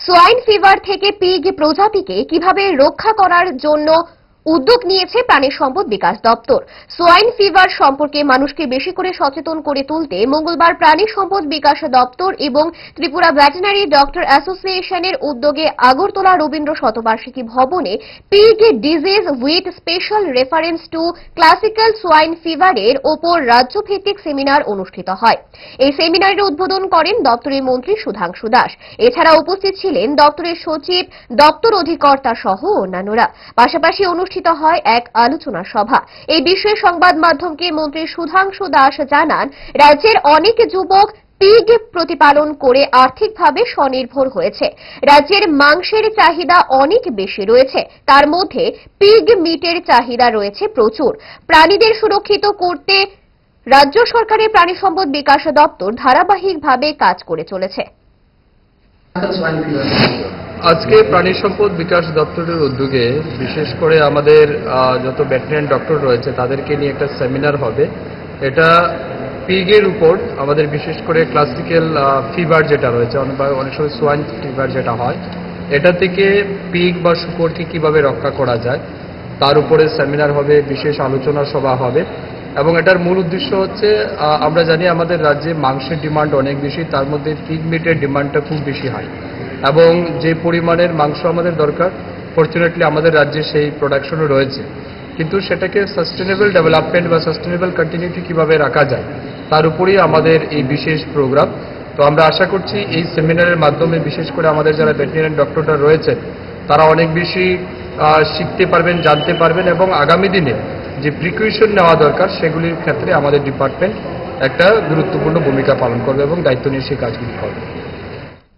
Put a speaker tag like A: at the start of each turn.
A: Swine fever থেকে pig প্রজাতিকে কীভাবে রক্ষা করার জন্য উদ্যোগ নিয়েছে প্রাণী সম্পদ বিকাশ দপ্তর। সোয়াইন ফিভার সম্পর্কে মানুষকে বেশি করে সচেতন করে তুলতে মঙ্গলবার প্রাণী সম্পদ বিকাশ দপ্তর এবং ত্রিপুরা ভেটেনারি ডক্টর অ্যাসোসিয়েশনের উদ্যোগে আগরতলা রবীন্দ্র শতবার্ষিকী ভবনে pig disease with special reference to classical swine ফিভারের ওপর রাজ্যভিত্তিক সেমিনার অনুষ্ঠিত হয়। এই সেমিনারের উদ্বোধন করেন দপ্তরের মন্ত্রী সুধাংশু দাস। এছাড়া উপস্থিত ছিলেন দপ্তরের সচিব, দপ্তর অধিকর্তা সহ অন্যান্যরা। পাশাপাশি অনুষ্ঠিত হয় এক আলোচনা সভা। এই বিষয়ে সংবাদ মাধ্যমকে মন্ত্রী সুধাংশু দাস জানান, রাজ্যের অনেক যুবক পিগ প্রতিপালন করে আর্থিকভাবে স্বনির্ভর হয়েছে। রাজ্যের মাংসের চাহিদা অনেক বেশি রয়েছে। তার মধ্যে পিগ মিটের চাহিদা রয়েছে প্রচুর। প্রাণীদের সুরক্ষিত করতে রাজ্য সরকারের প্রাণী সম্পদ বিকাশ দপ্তর ধারাবাহিকভাবে কাজ করে চলেছে।
B: আজকে প্রাণী সম্পদ বিকাশ দপ্তরের উদ্যোগে, বিশেষ করে আমাদের যত ভেটেরিনারি ডক্টর রয়েছে, তাদেরকে নিয়ে একটা সেমিনার হবে। এটা পিগের উপর, আমাদের বিশেষ করে ক্লাসিক্যাল ফিভার যেটা রয়েছে, অনেক সময় সোয়াইন ফিভার যেটা হয়, এটা থেকে পিগ বা শুকরকে কীভাবে রক্ষা করা যায়, তার উপরে সেমিনার হবে, বিশেষ আলোচনা সভা হবে। এবং এটার মূল উদ্দেশ্য হচ্ছে আমরা জানি আমাদের রাজ্যে মাংসের ডিমান্ড অনেক বেশি, তার মধ্যে পিগ মিটের ডিমান্ডটা খুব বেশি হয়। এবং যে পরিমাণের মাংস আমাদের দরকার ফর্চুনেটলি আমাদের রাজ্যে সেই প্রোডাকশনও রয়েছে। কিন্তু সেটাকে সাস্টেনেবল ডেভেলপমেন্ট বা সাস্টেনেবল কন্টিনিউটি কীভাবে রাখা যায়, তার উপরেই আমাদের এই বিশেষ প্রোগ্রাম তো আমরা আশা করছি এই সেমিনারের মাধ্যমে, বিশেষ করে আমাদের যারা ভেটেরিনারি ডক্টররা রয়েছে, তারা অনেক বেশি শিখতে পারবেন, জানতে পারবেন এবং আগামী দিনে যে প্রিকুইশন নেওয়া দরকার, সেগুলির ক্ষেত্রে আমাদের ডিপার্টমেন্ট একটা গুরুত্বপূর্ণ ভূমিকা পালন করবে এবং দায়িত্ব নিয়ে সেই কাজগুলি করবে।